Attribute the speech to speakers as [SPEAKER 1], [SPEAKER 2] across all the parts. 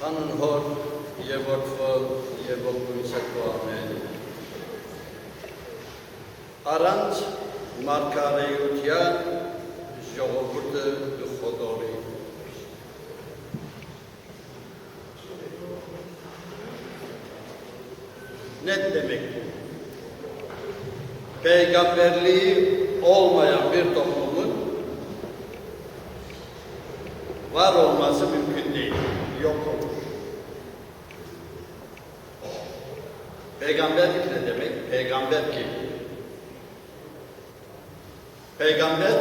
[SPEAKER 1] Har i vårt fall i vårt konsekvame. Arant markare yutia jogurte du khodori. Ne demek bu? Peygamberliği olmayan bir toplumun var olması mümkün değil. Yok olur. Peygamberlik ne demek? Peygamber kim? Peygamber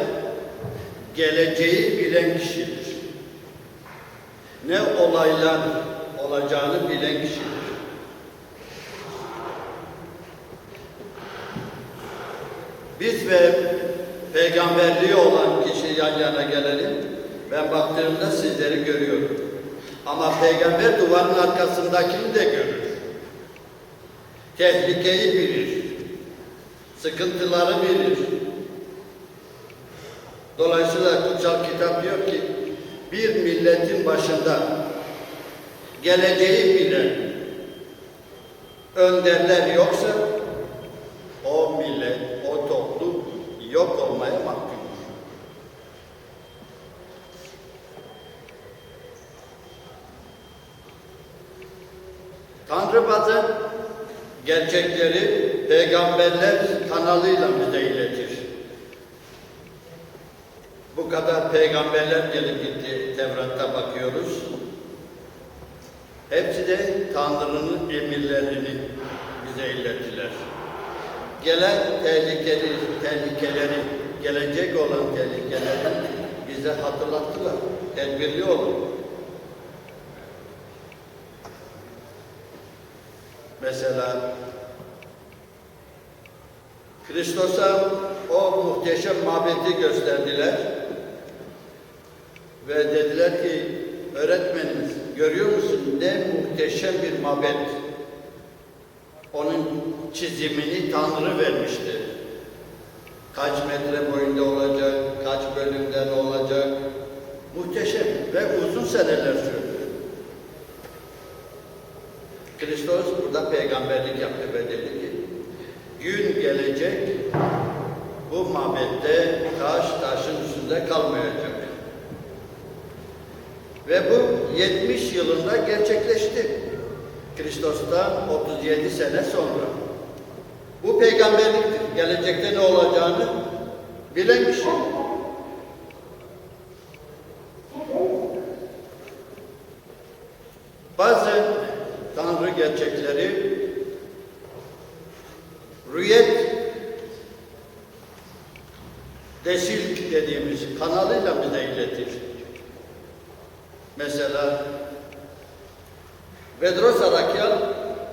[SPEAKER 1] geleceği bilen kişidir. Ne olaylar olacağını bilen kişidir. Biz ve peygamberliği olan kişi yan yana gelelim. Ben baktığımda sizleri görüyorum. Ama peygamber duvarın arkasındakini de görür. Tehlikeyi bilir. Sıkıntıları bilir. Dolayısıyla kutsal kitap diyor ki bir milletin başında geleceği bilen önderler yoksa o millet, o toplum yok olmaya mahkumdur. Tanrı bazen gerçekleri peygamberler kanalıyla bize iletir. Bu kadar peygamberler gelip gitti Tevrat'ta bakıyoruz. Hepsi de Tanrı'nın emirlerini bize ilettiler. Gelen tehlikeli, tehlikeleri, gelecek olan tehlikeleri bize hatırlattılar. Tedbirli olun. Mesela Kristos'a o muhteşem mabedi gösterdiler ve dediler ki öğretmenimiz görüyor musun ne muhteşem bir mabet. Onun çizimini Tanrı vermişti. Kaç metre boyunda olacak, kaç bölümden olacak. Muhteşem ve uzun seneler sürdü. Kristos burada peygamberlik yaptı ve dedi ki, gün gelecek bu mabette taş taşın üstünde kalmayacak. Ve bu 70 yılında gerçekleşti. Kristos'tan 37 sene sonra. Bu peygamberliktir. Gelecekte ne olacağını bilen kişi. Bazen Tanrı gerçekleri rüyet desil dediğimiz kanalıyla bize iletir. Mesela Vedros Arakyan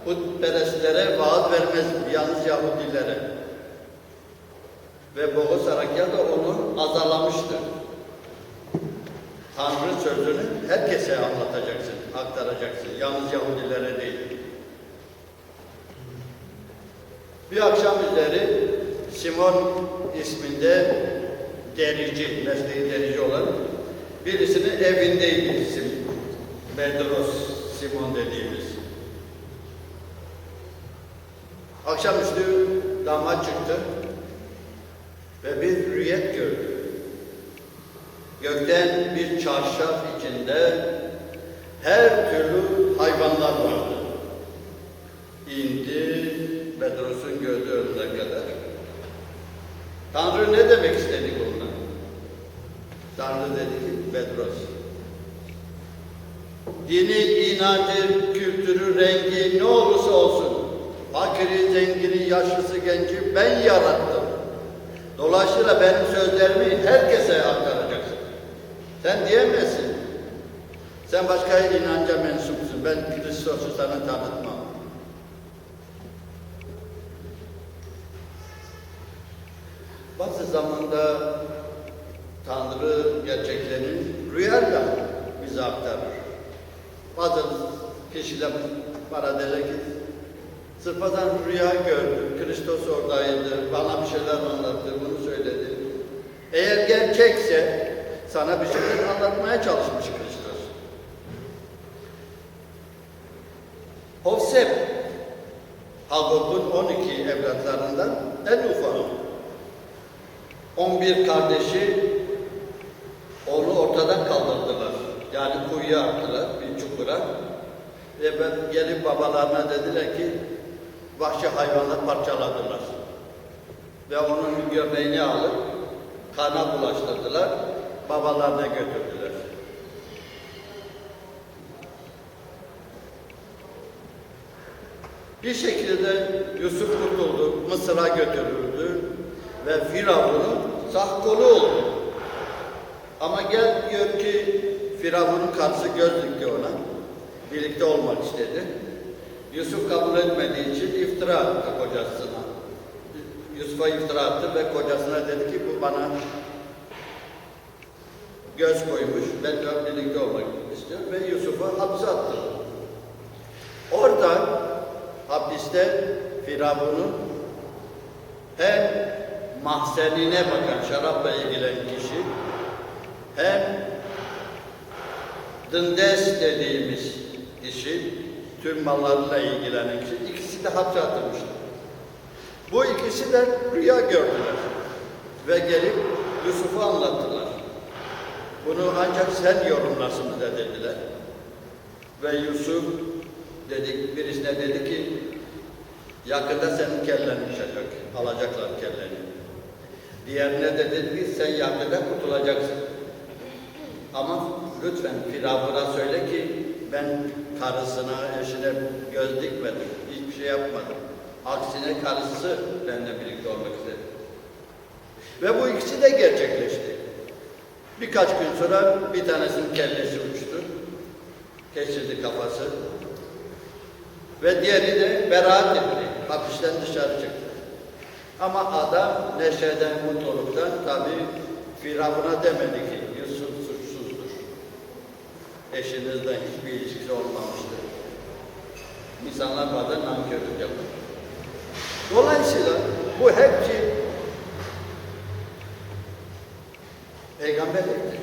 [SPEAKER 1] putperestlere vaat vermez yalnız Yahudilere. Ve Boğaz Arakyan da onu azarlamıştır. Tanrı sözünü herkese anlatacaksın, aktaracaksın. Yalnız Yahudilere değil. Bir akşam üzeri Simon isminde derici, mesleği derici olan birisinin evindeydi isim. Bedros Simon dediğimiz. Akşamüstü damat çıktı ve bir rüyet gördü. Gökten bir çarşaf içinde her türlü hayvanlar vardı. İndi Bedros'un gördüğü önüne kadar. Tanrı ne demek istedi bununla? Tanrı dedi ki Bedros. Dini, inancı, kültürü, rengi ne olursa olsun fakiri, zengini, yaşlısı, genci ben yarattım. Dolayısıyla benim sözlerimi herkese aktaracaksın. Sen diyemezsin. Sen başka inanca mensupsun. Ben Kristos'u sana tanıtmam. Bazı zamanda Tanrı gerçeklerini rüyayla bize aktarır. Bazı kişiler bana derler ki Sırfadan rüya gördüm, Kristos oradaydı, bana bir şeyler anlattı, bunu söyledi. Eğer gerçekse sana bir şeyler anlatmaya çalışmış Kristos. Hovsep, Hagop'un 12 evlatlarından en ufağı. 11 kardeşi onu ortadan kaldırdılar. Yani kuyuya attılar, bir çukura. Ve ben gelip babalarına dediler ki, vahşi hayvanlar parçaladılar. Ve onun göbeğini alıp kana bulaştırdılar, babalarına götürdüler. Bir şekilde Yusuf kurtuldu, Mısır'a götürüldü ve Firavun'un sağ kolu oldu. Ama gel gör ki Firavun'un karısı göz dikti ona. Birlikte olmak istedi. Yusuf kabul etmediği için iftira attı kocasına. Yusuf'a iftira attı ve kocasına dedi ki bu bana göz koymuş. Ben de birlikte olmak istiyorum ve Yusuf'u hapse attı. Orada hapiste Firavun'un hem mahzenine bakan şarapla ilgilenen kişi hem dındes dediğimiz kişi tüm mallarla ilgilenen kişi ikisi de hapse atılmıştı. Bu ikisi de rüya gördüler ve gelip Yusuf'u anlattılar. Bunu ancak sen yorumlarsın bize dediler. Ve Yusuf dedik, birisine dedi ki yakında senin kellen düşecek, alacaklar kelleni. Diğerine de dedi ki sen yakında kurtulacaksın. Ama lütfen Firavun'a söyle ki ben karısına, eşine göz dikmedim, hiçbir şey yapmadım. Aksine karısı benimle birlikte olmak istedi. Ve bu ikisi de gerçekleşti. Birkaç gün sonra bir tanesinin kellesi uçtu. Kesildi kafası. Ve diğeri de beraat etti. Hapisten dışarı çıktı. Ama adam neşeden, mutluluktan tabi Firavun'a demedi ki Yusuf suçsuzdur. Eşinizden hiçbir ilişkisi olmamıştır. İnsanlar bazen nankörlük yapar. Dolayısıyla bu hepsi peygamberliktir.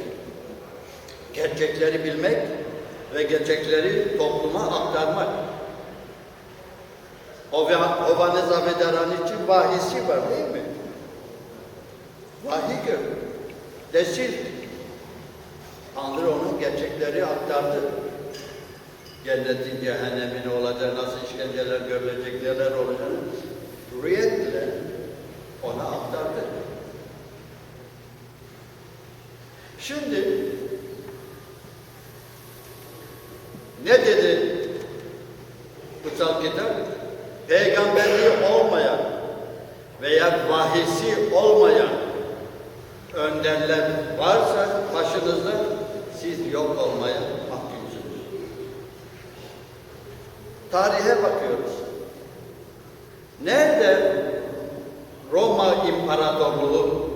[SPEAKER 1] Gerçekleri bilmek ve gerçekleri topluma aktarmak. Hovanı Zavedaran için vahisi var değil mi? Vahiy gör. Desil. Tanrı onun gerçekleri aktardı. Cennetin cehennemin olacağı, nasıl işkenceler görülecek, neler olacak. Rüyetle ona aktardı. Şimdi ne dedi kutsal kitap? Peygamberliği olmayan veya vahisi olmayan önderler varsa başınızda siz yok olmaya mahkumsunuz. Tarihe bakıyoruz. Nerede Roma İmparatorluğu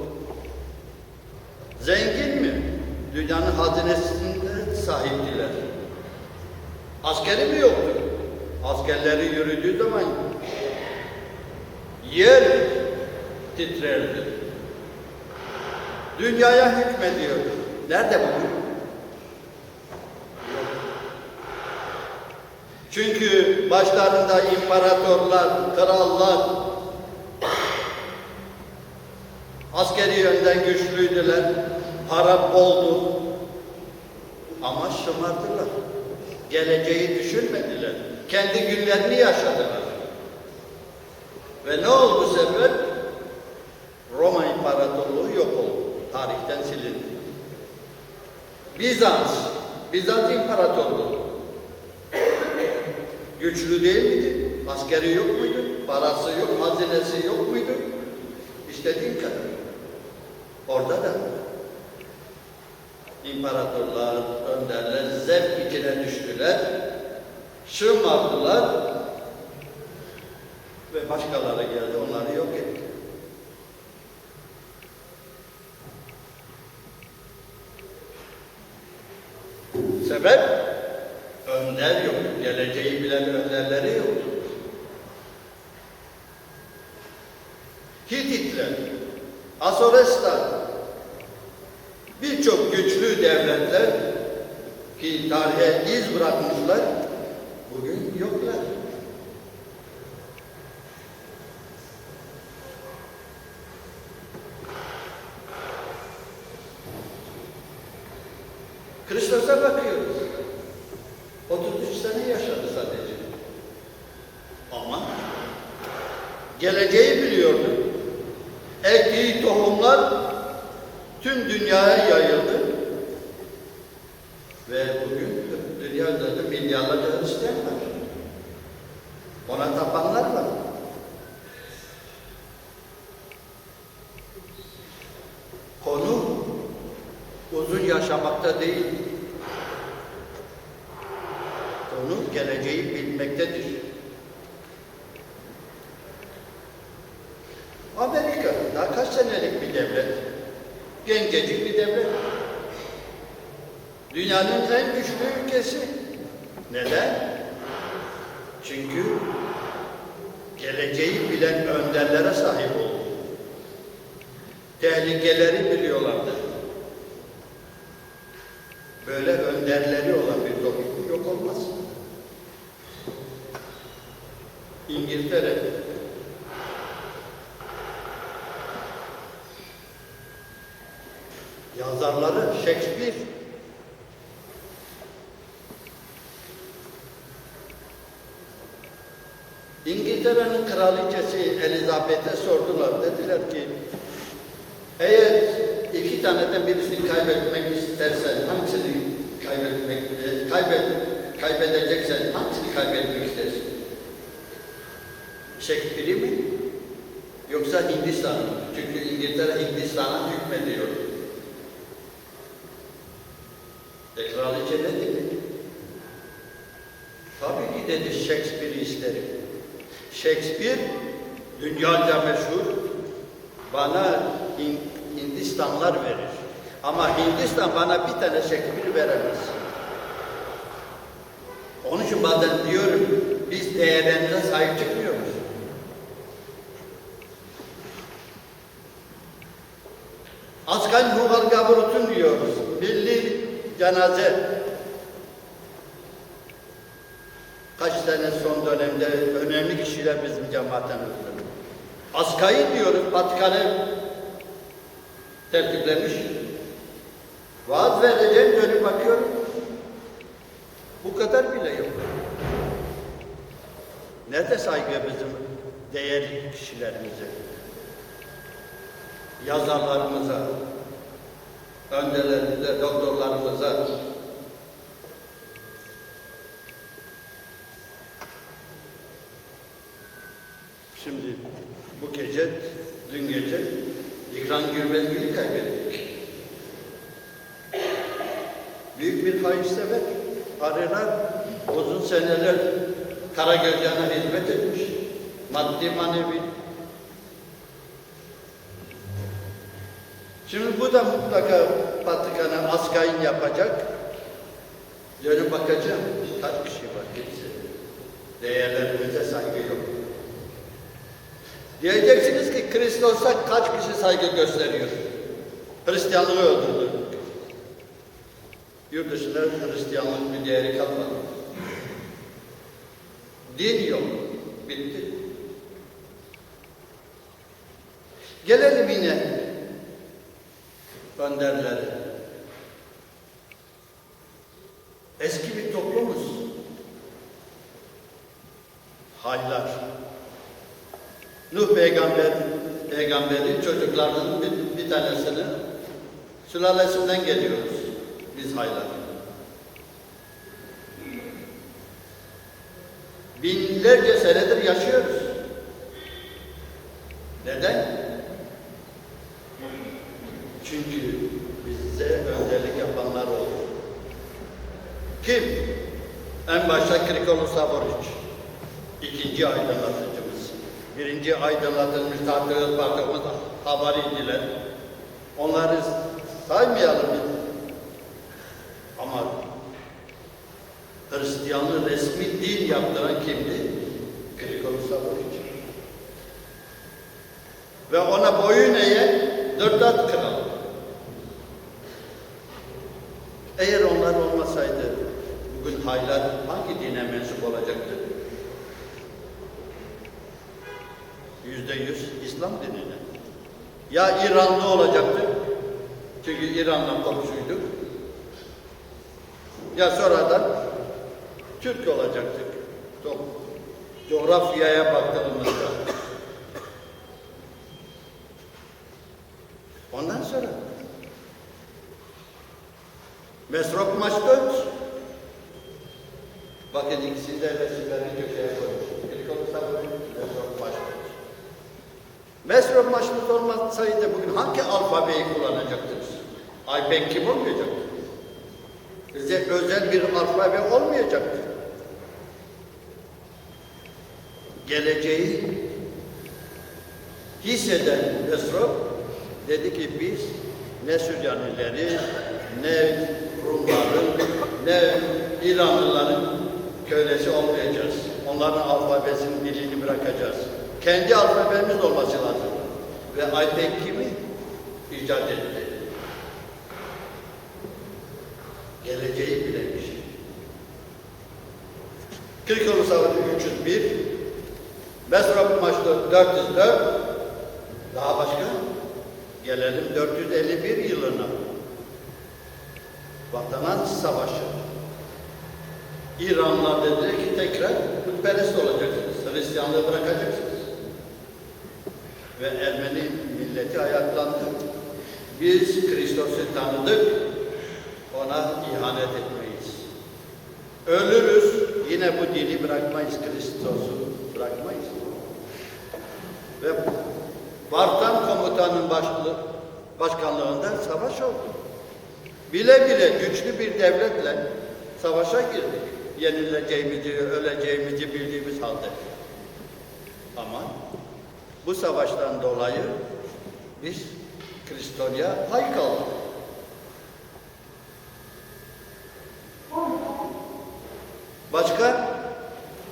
[SPEAKER 1] zengin mi? Dünyanın hazinesinde sahiptiler. Askeri mi yoktu? Askerleri yürüdüğü zaman yer titrerdi. Dünyaya hükmediyordu. Nerede? Yok. Çünkü başlarında imparatorlar, krallar, askeri yönden güçlüydüler, para boldu ama şımardılar. Geleceği düşünmediler. Kendi günlerini yaşadılar. Ve ne oldu sefer? Roma İmparatorluğu yok oldu. Tarihten silindi. Bizans, Bizans İmparatorluğu. Güçlü değil miydi? Askeri yok muydu? Parası yok, hazinesi yok muydu? İstediğin kadar. Orada da imparatorlar, önderler zevk içine düştüler, şımardılar ve başkaları geldi onları yok etti. Sebep? Önder yok. Geleceği bilen önderleri yok. Hititler, Asoresler, güçlü devletler ki tarihe iz bırakmışlar bugün yoklar. Kristos'a bakıyoruz. 33 sene yaşadı sadece. Ama geleceği biliyordu. Ektiği tohumlar tüm dünyaya yayıldı. Çünkü geleceği bilen önderlere sahip oldu. Tehlikeleri biliyorlardı. Böyle önderleri olan bir toplum yok olmaz. İngiltere kraliçesi Elizabeth'e sordular. Dediler ki eğer iki taneden birisini kaybetmek istersen hangisini kaybetmek e, kaybet kaybedeceksen hangisini kaybetmek istersin? Shakespeare'i mi? Yoksa Hindistan'ı mı? Çünkü İngiltere Hindistan'a hükmediyor. E kraliçe ne dedi? Tabii ki dedi Shakespeare'i isterim. Shakespeare dünyaca meşhur bana Hin- Hindistanlar verir. Ama Hindistan bana bir tane Shakespeare veremez. Onun için bazen diyorum biz değerlerimize sahip çıkmıyoruz. Askan Huvar Gavrut'un diyoruz. Milli cenaze Kaç tane son dönemde önemli kişiler bizim cemaatten öldü. Askayı diyoruz, Vatikan'ı tertiplemiş. Vaaz vereceğim, dönüp bakıyorum. Bu kadar bile yok. Nerede saygı bizim değerli kişilerimize? Yazarlarımıza, önderlerimize, doktorlarımıza, Şimdi bu gece, dün gece İkran Gürbezgil'i kaybettik. Büyük bir hayırsever, arılar uzun seneler Karagözcan'a hizmet etmiş. Maddi manevi. Şimdi bu da mutlaka Vatikan'a askayın yapacak. Dönüp bakacağım. Kaç kişi var kimse. Değerlerimize saygı yok. Diyeceksiniz ki Kristos'a kaç kişi saygı gösteriyor? Hristiyanlığı öldürdü. Yurt dışında Hristiyanlığın bir değeri kalmadı. Din yok. Bitti. Gelelim yine önderlere. Eski bir toplumuz. Haylar. Nuh peygamber, peygamberin çocuklarının bir, bir tanesini sülalesinden geliyoruz biz haylar. Binlerce senedir yaşıyoruz. Neden? Çünkü bize önderlik yapanlar oldu. Kim? En başta Krikolu Saboriç. İkinci aydınlatıcımız. Birinci aydınlatılmış Tahtıgöz Parkımız havariydiler. Onları saymayalım. Ama Hristiyanlığı resmi din yaptıran kimdi? Krikolu Saboriç. Ve ona boyun eğen dört at kral. Eğer onlar olmasaydı bugün haylar hangi dine mensup olacaktı? Yüzde yüz İslam dinine. Ya İranlı olacaktı, coğrafyaya baktığımızda. Ondan sonra Mesrop Maçtöz Bakın ikisi de resimlerini köşeye koymuş. İlk olursa bu Mesrop Maçtöz. Mesrop Maçtöz olmasaydı bugün hangi alfabeyi kullanacaktınız? Ayben kim olmayacaktı? Bize özel bir alfabe olmayacaktı. Geleceği hisseden Mesrop dedi ki biz ne Süryanileri, ne Rumların, ne İranlıların kölesi olmayacağız. Onların alfabesinin dilini bırakacağız. Kendi alfabemiz olması lazım. Ve Aytek kimi icat etti? Geleceği bilen kişi. Kırkolu Savaşı 301, Mesrop Maçlı 404, daha başka? Gelelim 451 yılına. Vatan Savaşı. İranlar dediler ki tekrar putperest olacaksınız. Hristiyanlığı bırakacaksınız. Ve Ermeni milleti ayaklandı. Biz Kristos'u tanıdık, ona ihanet etmeyiz. Ölürüz, yine bu dini bırakmayız, Kristos'u bırakmayız. Ve Vartan komutanın başkanlığında savaş oldu. Bile bile güçlü bir devletle savaşa girdik. Yenileceğimizi, öleceğimizi bildiğimiz halde. Ama bu savaştan dolayı biz Kristonya hay kaldık. Başka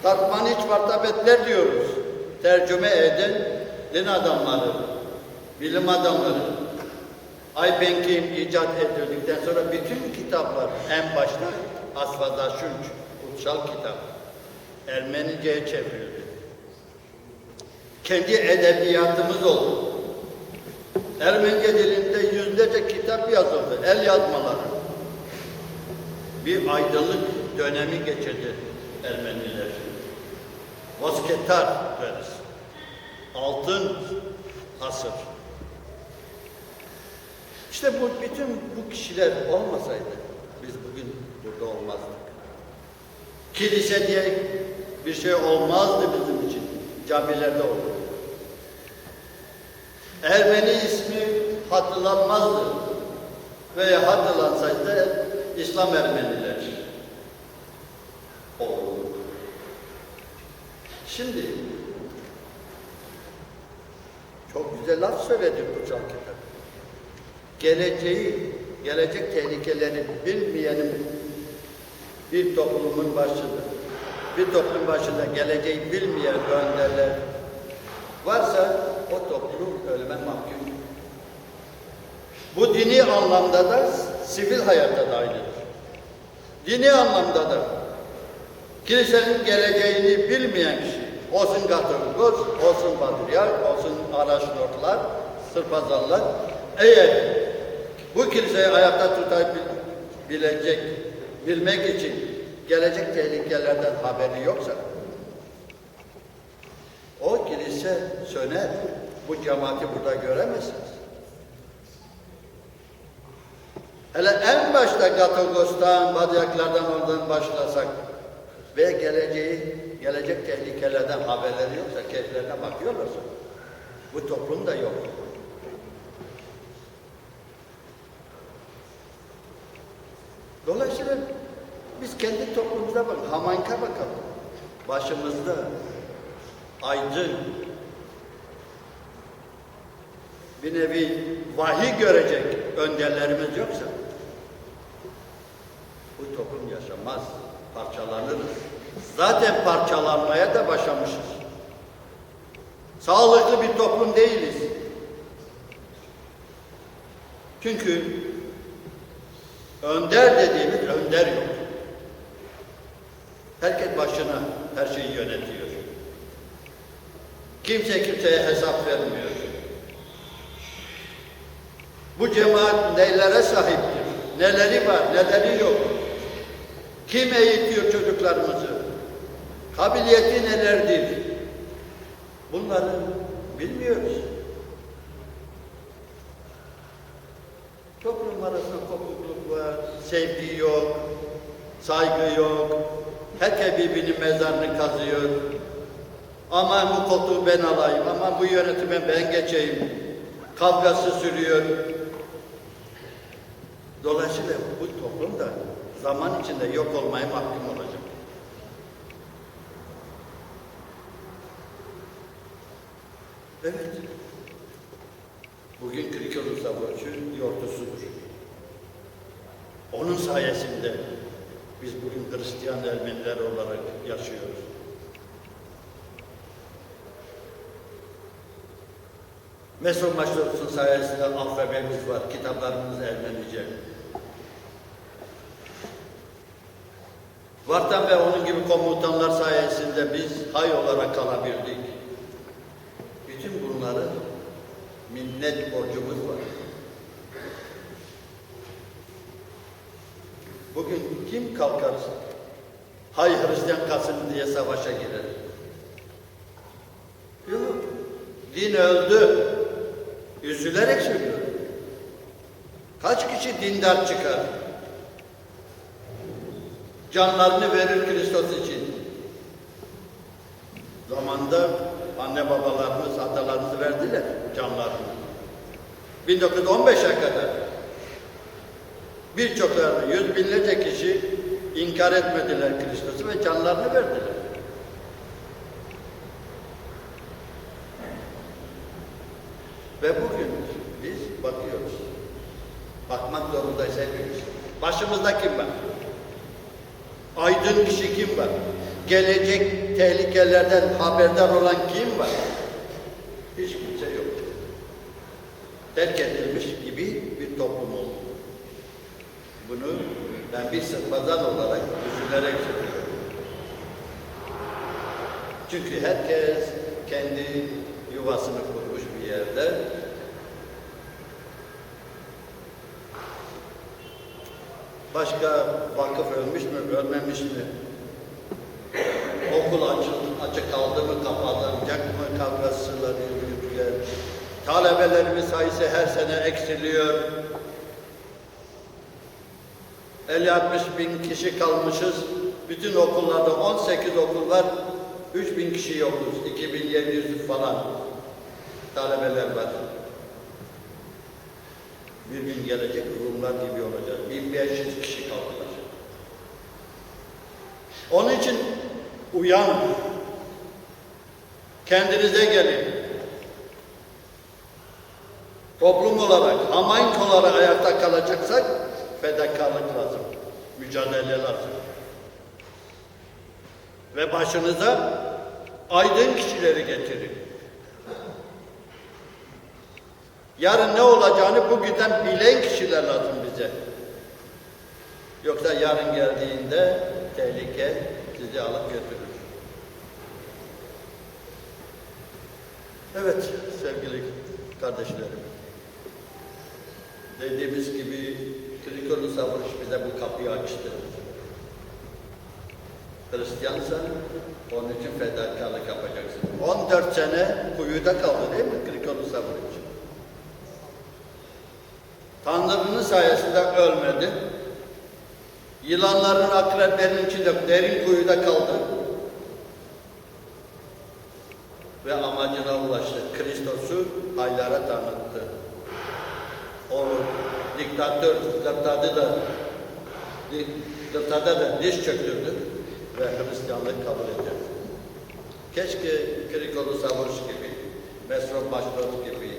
[SPEAKER 1] Tatmaniç martabetler diyoruz. Tercüme eden din adamları, bilim adamları. Aybenkin icat edildikten sonra bütün kitaplar en başta Asfada Şunç, kutsal kitap. Ermenice'ye çevrildi. Kendi edebiyatımız oldu. Ermenice dilinde yüzlerce kitap yazıldı, el yazmaları. Bir aydınlık dönemi geçirdi Ermeniler. Vosketar deriz. Altın asır. İşte bu bütün bu kişiler olmasaydı biz bugün burada olmazdık. Kilise diye bir şey olmazdı bizim için. Camilerde olurdu. Ermeni ismi hatırlanmazdı. Veya hatırlansaydı İslam Ermeniler olurdu. Şimdi laf söyledi kutsal kitap. Geleceği, gelecek tehlikeleri bilmeyenin bir toplumun başıdır. Bir toplum başında geleceği bilmeyen önderler varsa o toplum ölüme mahkum. Bu dini anlamda da sivil hayatta dahildir. Dini anlamda da kilisenin geleceğini bilmeyen kişi, olsun Katolikos, olsun Patriark, olsun Araşnortlar, Sırpazarlar, eğer bu kiliseyi ayakta tutabilecek, bilmek için gelecek tehlikelerden haberi yoksa, o kilise söner. Bu cemaati burada göremezsiniz. Hele en başta Katogos'tan, Badyaklardan oradan başlasak ve geleceği, gelecek tehlikelerden haberleri yoksa, keyiflerine bakıyorlarsa, bu toplum da yok. Dolayısıyla biz kendi toplumumuza bak, Hamaynka bakalım. Başımızda aydın, bir nevi vahiy görecek önderlerimiz yoksa bu toplum yaşamaz, parçalanırız. Zaten parçalanmaya da başlamışız. Sağlıklı bir toplum değiliz. Çünkü önder dediğimiz önder yok. Herkes başına her şeyi yönetiyor. Kimse kimseye hesap vermiyor. Bu cemaat nelere sahiptir? Neleri var, neleri yok? Kim eğitiyor çocuklarımızı? Kabiliyeti nelerdir? Bunları bilmiyoruz. Toplum arasında kopukluk var, sevgi yok, saygı yok. Herkes birbirinin mezarını kazıyor. Aman bu koltuğu ben alayım, aman bu yönetime ben geçeyim. Kavgası sürüyor. Dolayısıyla bu toplum da zaman içinde yok olmaya mahkum olacak. Evet. Bugün Krikolu Savaşı yortusudur. Onun sayesinde biz bugün Hristiyan Ermeniler olarak yaşıyoruz. Meson Maşrut'un sayesinde alfabemiz var, kitaplarımız Ermenice. Vartan ve onun gibi komutanlar sayesinde biz hay olarak kalabildik. Bütün bunların minnet borcumuz var. Bugün kim kalkar? Hay Hristiyan kalsın diye savaşa girer. Yok. Din öldü. Üzülerek söylüyorum. Kaç kişi dindar çıkar? Canlarını verir Kristos için. Zamanda anne babalarımız, atalarımız verdiler canlarını. 1915'e kadar birçoklarını, yüz binlerce kişi inkar etmediler Kristos'u ve canlarını verdiler. Ve bugün biz bakıyoruz. Bakmak zorundayız hepimiz. Başımızda kim var? Aydın kişi kim var? Gelecek tehlikelerden haberdar olan kim var? Hiç kimse yok. Terk edilmiş gibi bir toplum oldu. Bunu ben bir sırpazan olarak üzülerek söylüyorum. Çünkü herkes kendi yuvasını kurmuş bir yerde. Başka vakıf ölmüş mü, ölmemiş mi? Okul açık, açık kaldı mı, kapanacak mı kavgasıyla yürüdüler. Talebelerimiz sayısı her sene eksiliyor. 50-60 bin kişi kalmışız. Bütün okullarda 18 okul var. 3 bin kişi yokuz. 2700 falan talebeler var. Bir gün gelecek Rumlar gibi olacak. 1500 kişi kaldılar. Onun için uyan. Kendinize gelin. Toplum olarak, hamayk olarak ayakta kalacaksak fedakarlık lazım. Mücadele lazım. Ve başınıza aydın kişileri getirin. Yarın ne olacağını bugünden bilen kişiler lazım bize. Yoksa yarın geldiğinde tehlike sizi alıp götürür. Evet sevgili kardeşlerim. Dediğimiz gibi Trikolu Savaş bize bu kapıyı açtı. Hristiyansan onun için fedakarlık yapacaksın. 14 sene kuyuda kaldı değil mi Trikolu Savaş? Tanrı'nın sayesinde ölmedi. Yılanların, akreplerin içinde derin kuyuda kaldı. Ve amacına ulaştı. Kristos'u haylara tanıttı. O diktatör, diktatörde da diktatörde da diş çöktürdü ve Hristiyanlık kabul etti. Keşke Krikolu Savuruş gibi, Mesrop Başrot gibi,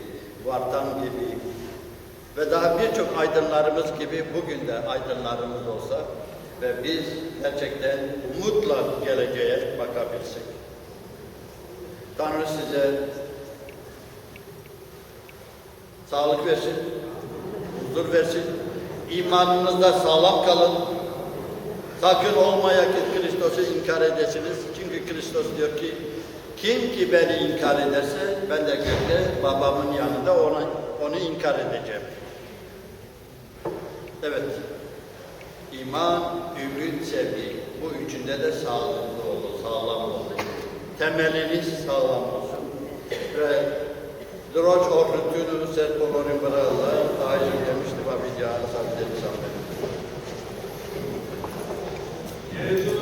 [SPEAKER 1] Vartan gibi, ve daha birçok aydınlarımız gibi bugün de aydınlarımız olsa ve biz gerçekten umutla geleceğe bakabilsek. Tanrı size sağlık versin, huzur versin, imanınızda sağlam kalın. Sakın olmaya ki Kristos'u inkar edesiniz. Çünkü Kristos diyor ki, kim ki beni inkar ederse ben de gökte babamın yanında ona, onu inkar edeceğim. Evet. iman, ümit, sevgi. Bu üçünde de sağlıklı olun, sağlam olun. Temeliniz sağlam olsun. Ve Droç ornutunu serpolorin bralla, dahi yemişti va vidyana sabitleri sabitleri.
[SPEAKER 2] Jesu